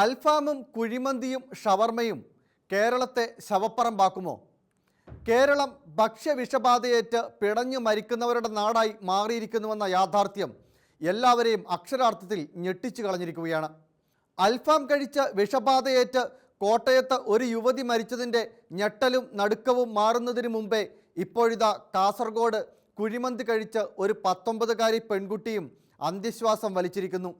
അൽഫാമും കുഴിമന്തിയും ഷവർമയും കേരളത്തെ ശവപ്പറമ്പാക്കുമോ? കേരളം ഭക്ഷ്യവിഷബാധയേറ്റ് പിടഞ്ഞു മരിക്കുന്നവരുടെ നാടായി മാറിയിരിക്കുന്നുവെന്ന യാഥാർത്ഥ്യം എല്ലാവരെയും അക്ഷരാർത്ഥത്തിൽ ഞെട്ടിച്ചു കളഞ്ഞിരിക്കുകയാണ്. അൽഫാം കഴിച്ച് വിഷബാധയേറ്റ് കോട്ടയത്ത് ഒരു യുവതി മരിച്ചതിന്റെ ഞെട്ടലും നടുക്കവും മാറുന്നതിന് മുമ്പേ ഇപ്പോഴിതാ കാസർഗോഡ് കുഴിമന്തി കഴിച്ച് ഒരു പത്തൊമ്പതുകാരി പെൺകുട്ടിയും അന്ത്യശ്വാസം വലിച്ചിരിക്കുന്നു.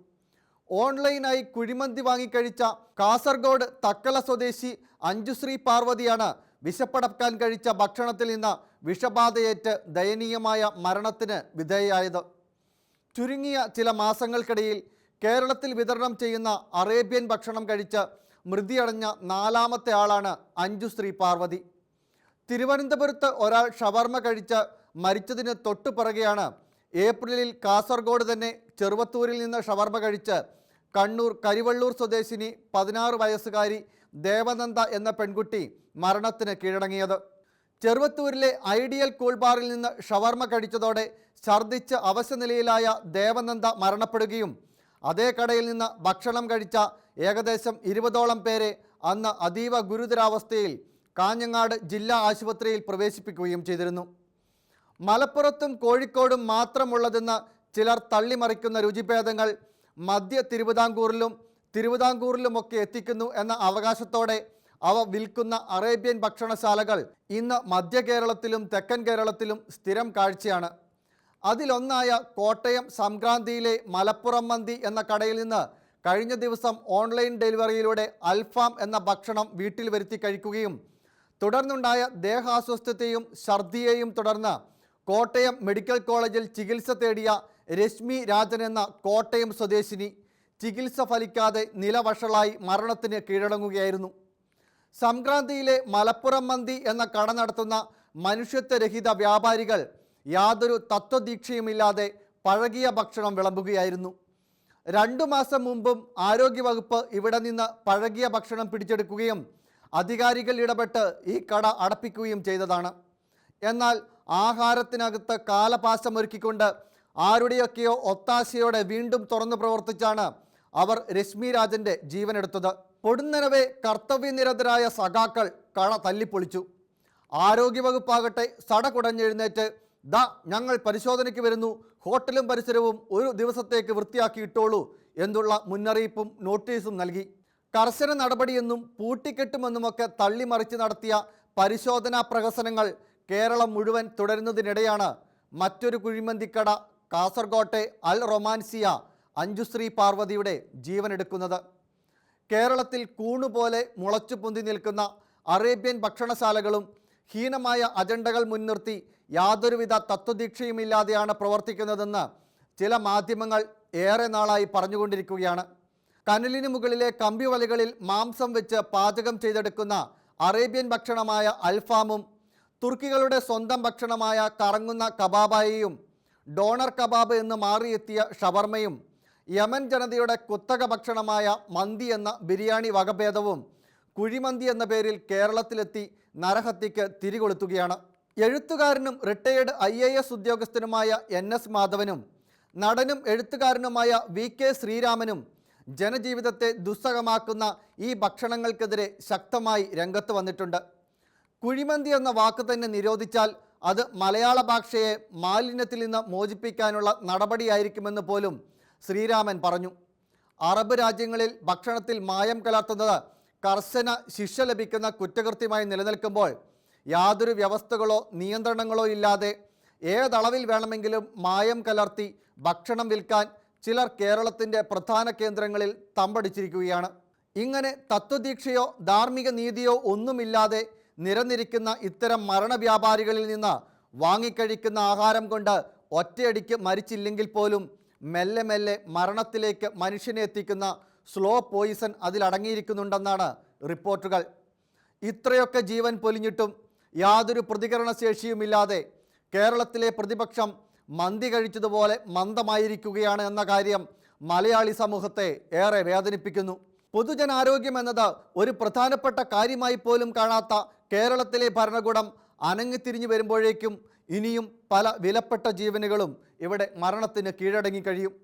ഓൺലൈനായി കുഴിമന്തി വാങ്ങിക്കഴിച്ച കാസർഗോഡ് തക്കല സ്വദേശി അഞ്ജുശ്രീ പാർവതിയാണ് വിശപ്പടക്കാൻ കഴിച്ച ഭക്ഷണത്തിൽ നിന്ന് വിഷബാധയേറ്റ് ദയനീയമായ മരണത്തിന് വിധേയായത്. ചുരുങ്ങിയ ചില മാസങ്ങൾക്കിടയിൽ കേരളത്തിൽ വിതരണം ചെയ്യുന്ന അറേബ്യൻ ഭക്ഷണം കഴിച്ച് മൃതിയടഞ്ഞ നാലാമത്തെ ആളാണ് അഞ്ജുശ്രീ പാർവതി. തിരുവനന്തപുരത്ത് ഒരാൾ ഷവർമ കഴിച്ച് മരിച്ചതിന് തൊട്ടു പിറകെയാണ് ഏപ്രിലിൽ കാസർഗോഡ് തന്നെ ചെറുവത്തൂരിൽ നിന്ന് ഷവർമ കഴിച്ച് കണ്ണൂർ കരിവള്ളൂർ സ്വദേശിനി പതിനാറ് വയസ്സുകാരി ദേവനന്ദ എന്ന പെൺകുട്ടി മരണത്തിന് കീഴടങ്ങിയത്. ചെറുവത്തൂരിലെ ഐഡിയൽ കൂൾബാറിൽ നിന്ന് ഷവർമ കഴിച്ചതോടെ ഛർദ്ദിച്ച് അവശനിലയിലായ ദേവനന്ദ മരണപ്പെടുകയും അതേ കടയിൽ നിന്ന് ഭക്ഷണം കഴിച്ച ഏകദേശം ഇരുപതോളം പേരെ അന്ന് അതീവ ഗുരുതരാവസ്ഥയിൽ കാഞ്ഞങ്ങാട് ജില്ലാ ആശുപത്രിയിൽ പ്രവേശിപ്പിക്കുകയും ചെയ്തിരുന്നു. മലപ്പുറത്തും കോഴിക്കോടും മാത്രമുള്ളതെന്ന് ചിലർ തള്ളിമറിക്കുന്ന രുചിഭേദങ്ങൾ മധ്യ തിരുവിതാംകൂറിലും തിരുവിതാംകൂറിലുമൊക്കെ എത്തിക്കുന്നു എന്ന അവകാശത്തോടെ അവ വിൽക്കുന്ന അറേബ്യൻ ഭക്ഷണശാലകൾ ഇന്ന് മധ്യ കേരളത്തിലും തെക്കൻ കേരളത്തിലും സ്ഥിരം കാഴ്ചയാണ്. അതിലൊന്നായ കോട്ടയം സംക്രാന്തിയിലെ മലപ്പുറം മന്തി എന്ന കടയിൽ നിന്ന് കഴിഞ്ഞ ദിവസം ഓൺലൈൻ ഡെലിവറിയിലൂടെ അൽഫാം എന്ന ഭക്ഷണം വീട്ടിൽ വരുത്തി കഴിക്കുകയും തുടർന്നുണ്ടായ ദേഹാസ്വസ്ഥതയും ഛർദിയെയും തുടർന്ന് കോട്ടയം മെഡിക്കൽ കോളേജിൽ ചികിത്സ തേടിയ രശ്മി രാജൻ എന്ന കോട്ടയം സ്വദേശിനി ചികിത്സ ഫലിക്കാതെ നിലവഷളായി മരണത്തിന് കീഴടങ്ങുകയായിരുന്നു. സംക്രാന്തിയിലെ മലപ്പുറം മന്തി എന്ന കട നടത്തുന്ന മനുഷ്യത്വരഹിത വ്യാപാരികൾ യാതൊരു തത്വദീക്ഷയുമില്ലാതെ പഴകിയ ഭക്ഷണം വിളമ്പുകയായിരുന്നു. രണ്ടു മാസം മുമ്പും ആരോഗ്യവകുപ്പ് ഇവിടെ നിന്ന് പഴകിയ ഭക്ഷണം പിടിച്ചെടുക്കുകയും അധികാരികൾ ഇടപെട്ട് ഈ കട അടപ്പിക്കുകയും ചെയ്തതാണ്. എന്നാൽ ആഹാരത്തിനകത്ത് കാലപാശം ഒരുക്കിക്കൊണ്ട് ആരുടെയൊക്കെയോ ഒത്താശയോടെ വീണ്ടും തുറന്നു പ്രവർത്തിച്ചാണ് അവർ രശ്മി രാജന്റെ ജീവനെടുത്തത്. പൊടുന്നനവെ കർത്തവ്യനിരതരായ സഖാക്കൾ കള തല്ലിപ്പൊളിച്ചു. ആരോഗ്യവകുപ്പാകട്ടെ സടകുടഞ്ഞെഴുന്നേറ്റ് ദ ഞങ്ങൾ പരിശോധനയ്ക്ക് വരുന്നു. ഹോട്ടലും പരിസരവും ഒരു ദിവസത്തേക്ക് വൃത്തിയാക്കി ഇട്ടോളൂ എന്നുള്ള മുന്നറിയിപ്പും നോട്ടീസും നൽകി. കർശന നടപടിയെന്നും പൂട്ടിക്കെട്ടുമെന്നുമൊക്കെ തള്ളിമറിച്ച് നടത്തിയ പരിശോധനാ പ്രഹസനങ്ങൾ കേരളം മുഴുവൻ തുടരുന്നതിനിടെയാണ് മറ്റൊരു കുഴിമന്തിക്കട കാസർഗോട്ടെ അൽ റൊമാൻസിയ അഞ്ജുശ്രീ പാർവതിയുടെ ജീവനെടുക്കുന്നത്. കേരളത്തിൽ കൂണുപോലെ മുളച്ചു പൊന്തി നിൽക്കുന്ന അറേബ്യൻ ഭക്ഷണശാലകളും ഹീനമായ അജണ്ടകൾ മുൻനിർത്തി യാതൊരുവിധ തത്വദീക്ഷയുമില്ലാതെയാണ് പ്രവർത്തിക്കുന്നതെന്ന് ചില മാധ്യമങ്ങൾ ഏറെ നാളായി പറഞ്ഞുകൊണ്ടിരിക്കുകയാണ്. കനലിന് മുകളിലെ കമ്പിവലകളിൽ മാംസം വെച്ച് പാചകം ചെയ്തെടുക്കുന്ന അറേബ്യൻ ഭക്ഷണമായ അൽഫാമും തുർക്കികളുടെ സ്വന്തം ഭക്ഷണമായ കറങ്ങുന്ന കബാബായയും ഡോണർ കബാബ് എന്ന് മാറിയെത്തിയ ഷവർമയും യമൻ ജനതയുടെ കുത്തക ഭക്ഷണമായ മന്തി എന്ന ബിരിയാണി വകഭേദവും കുഴിമന്തി എന്ന പേരിൽ കേരളത്തിലെത്തി നരഹത്യക്ക് തിരികൊളുത്തുകയാണ്. എഴുത്തുകാരനും റിട്ടയേർഡ് ഐ എ എസ് ഉദ്യോഗസ്ഥനുമായ എൻ എസ് മാധവനും നടനും എഴുത്തുകാരനുമായ വി കെ ശ്രീരാമനും ജനജീവിതത്തെ ദുസ്സഹമാക്കുന്ന ഈ ഭക്ഷണങ്ങൾക്കെതിരെ ശക്തമായി രംഗത്ത് വന്നിട്ടുണ്ട്. കുഴിമന്തി എന്ന വാക്ക് തന്നെ നിരോധിച്ചാൽ അത് മലയാള ഭാഷയെ മാലിന്യത്തിൽ നിന്ന് മോചിപ്പിക്കാനുള്ള നടപടിയായിരിക്കുമെന്ന് പോലും ശ്രീരാമൻ പറഞ്ഞു. അറബ് രാജ്യങ്ങളിൽ ഭക്ഷണത്തിൽ മായം കലർത്തുന്നത് കർശന ശിക്ഷ ലഭിക്കുന്ന കുറ്റകൃത്യമായി നിലനിൽക്കുമ്പോൾ യാതൊരു വ്യവസ്ഥകളോ നിയന്ത്രണങ്ങളോ ഇല്ലാതെ ഏതളവിൽ വേണമെങ്കിലും മായം കലർത്തി ഭക്ഷണം വിൽക്കാൻ ചിലർ കേരളത്തിന്റെ പ്രധാന കേന്ദ്രങ്ങളിൽ തമ്പടിച്ചിരിക്കുകയാണ്. ഇങ്ങനെ തത്വദീക്ഷയോ ധാർമ്മിക നീതിയോ ഒന്നുമില്ലാതെ നിരന്നിരിക്കുന്ന ഇത്തരം മരണവ്യാപാരികളിൽ നിന്ന് വാങ്ങിക്കഴിക്കുന്ന ആഹാരം കൊണ്ട് ഒറ്റയടിക്ക് മരിച്ചില്ലെങ്കിൽ പോലും മെല്ലെ മെല്ലെ മരണത്തിലേക്ക് മനുഷ്യനെ എത്തിക്കുന്ന സ്ലോ പോയിസൺ അതിലടങ്ങിയിരിക്കുന്നുണ്ടെന്നാണ് റിപ്പോർട്ടുകൾ. ഇത്രയൊക്കെ ജീവൻ പൊലിഞ്ഞിട്ടും യാതൊരു പ്രതികരണശേഷിയുമില്ലാതെ കേരളത്തിലെ പ്രതിപക്ഷം മന്തി കഴിച്ചതുപോലെ മന്ദമായിരിക്കുകയാണ് എന്ന കാര്യം മലയാളി സമൂഹത്തെ ഏറെ വേദനിപ്പിക്കുന്നു. പൊതുജനാരോഗ്യം എന്നത് ഒരു പ്രധാനപ്പെട്ട കാര്യമായി പോലും കാണാത്ത കേരളത്തിലെ ഭരണകൂടം അനങ്ങിത്തിരിഞ്ഞു വരുമ്പോഴേക്കും ഇനിയും പല വിലപ്പെട്ട ജീവനുകളും ഇവിടെ മരണത്തിന് കീഴടങ്ങി കഴിയും.